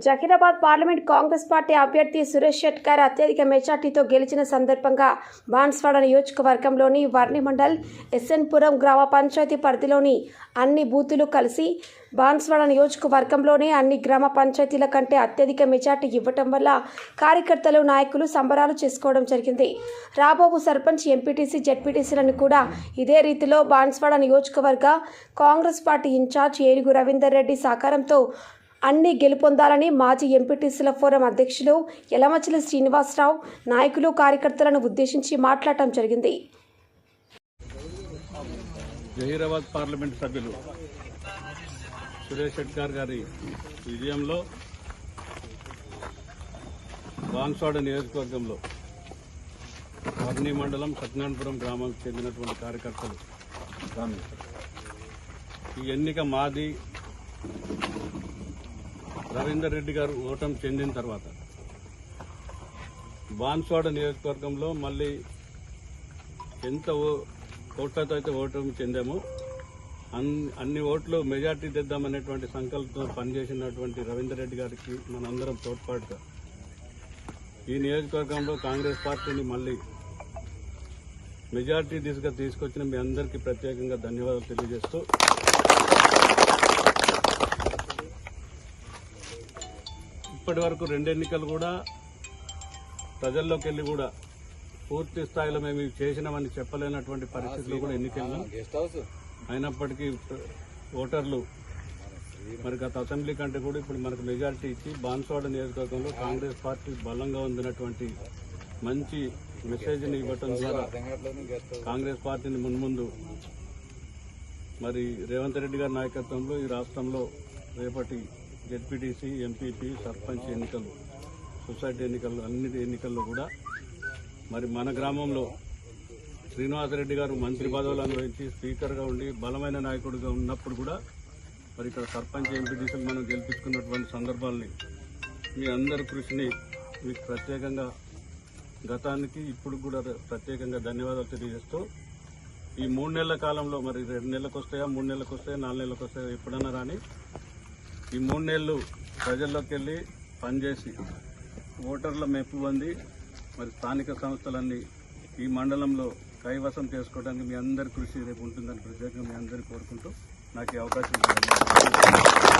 Zaheerabad parliament Congress party అభ్యర్థి సురేష్ షెట్కర్ అత్యధిక మెజార్టీతో గెలిచిన సందర్భంగా బాన్స్వాడ నియోజకవర్గంలోని వర్ణిమండల్ ఎస్ఎన్పురం గ్రామ పంచాయతీ పరిధిలోని అన్ని బూతులు కలిసి బాన్స్వాడ నియోజకవర్గంలోని అన్ని గ్రామ పంచాయతీల కంటే అత్యధిక మెజార్టీ ఇవ్వటం వల్ల కార్యకర్తలు నాయకులు సంబరాలు చేసుకోవడం జరిగింది. రాబోబు సర్పంచ్ ఎంపీటీసీ జెడ్పీటీసీలను కూడా ఇదే రీతిలో బాన్స్వాడ నియోజకవర్గ కాంగ్రెస్ పార్టీ ఇన్ఛార్జ్ ఏనుగు రవీందర్ రెడ్డి సహకారంతో అన్ని గెలుపొందాలని మాజీ ఎంపీటీసీల ఫోరం అధ్యక్షులు యలమచిలి శ్రీనివాసరావు నాయకులు కార్యకర్తలను ఉద్దేశించి మాట్లాడటం జరిగింది. జహీరాబాద్ పార్లమెంట్ సభ్యులు సురేష్ షెట్కార్ గారి విజయంలో బాన్స్వాడ నియోజకవర్గంలో వర్ణి మండలం సత్యనారాయణపురం గ్రామానికి చెందినటువంటి కార్యకర్తలు ఈ ఎన్నిక మాది రవీందర్ రెడ్డి గారు ఓటమి చెందిన తర్వాత బాన్స్వాడ నియోజకవర్గంలో మళ్ళీ ఎంత ఓ- ఓట్లతో అయితే ఓటమి చెందామో అన్ని ఓట్లు మెజార్టీ తెద్దామనేటువంటి సంకల్పంతో పనిచేసినటువంటి రవీందర్ రెడ్డి గారికి మనందరం తోడ్పాటుగా. ఈ నియోజకవర్గంలో కాంగ్రెస్ పార్టీని మళ్ళీ మెజార్టీ దిశగా తీసుకొచ్చిన మీ అందరికీ ప్రత్యేకంగా ధన్యవాదాలు తెలియజేస్తూ ఇప్పటి వరకు రెండు ఎన్నికలు కూడా ప్రజల్లోకి వెళ్ళి కూడా పూర్తి స్థాయిలో మేము ఇవి చేసినామని చెప్పలేనటువంటి పరిస్థితుల్లో కూడా ఎన్నికెళ్ళాం అయినప్పటికీ ఓటర్లు మరి గత అసెంబ్లీ కంటే కూడా ఇప్పుడు మనకు మెజారిటీ ఇచ్చి బాన్స్వాడ నియోజకవర్గంలో కాంగ్రెస్ పార్టీ బలంగా ఉందినటువంటి మంచి మెసేజ్ని ఇవ్వటం ద్వారా కాంగ్రెస్ పార్టీని మున్ముందు మరి రేవంత్ రెడ్డి గారి నాయకత్వంలో ఈ రాష్ట్రంలో రేపటి జెడ్పీటీసీ ఎంపీపీ సర్పంచ్ ఎన్నికలు సొసైటీ ఎన్నికలు అన్ని ఎన్నికల్లో కూడా మరి మన గ్రామంలో శ్రీనివాసరెడ్డి గారు మంత్రి పదవులు అనుభవించి స్పీకర్గా ఉండి బలమైన నాయకుడిగా ఉన్నప్పుడు కూడా మరి ఇక్కడ సర్పంచ్ ఎంపీటీసీలు మనం గెలిపించుకున్నటువంటి సందర్భాల్ని మీ అందరి కృషిని మీకు ప్రత్యేకంగా గతానికి ఇప్పుడు కూడా ప్రత్యేకంగా ధన్యవాదాలు తెలియజేస్తూ ఈ మూడు నెలల కాలంలో మరి రెండు నెలలకు వస్తాయా మూడు నెలలకు వస్తాయా నాలుగు నెలలకు వస్తాయా ఎప్పుడన్నా రాని ఈ మూడు నెలలు ప్రజల్లోకి వెళ్ళి పనిచేసి ఓటర్ల మెప్పు పొంది మరి స్థానిక సంస్థలన్నీ ఈ మండలంలో కైవసం చేసుకోవడానికి మీ అందరి కృషి రేపు ఉంటుందని ప్రత్యేకంగా మీ అందరికీ కోరుకుంటూ నాకు ఈ అవకాశం ఇచ్చారు.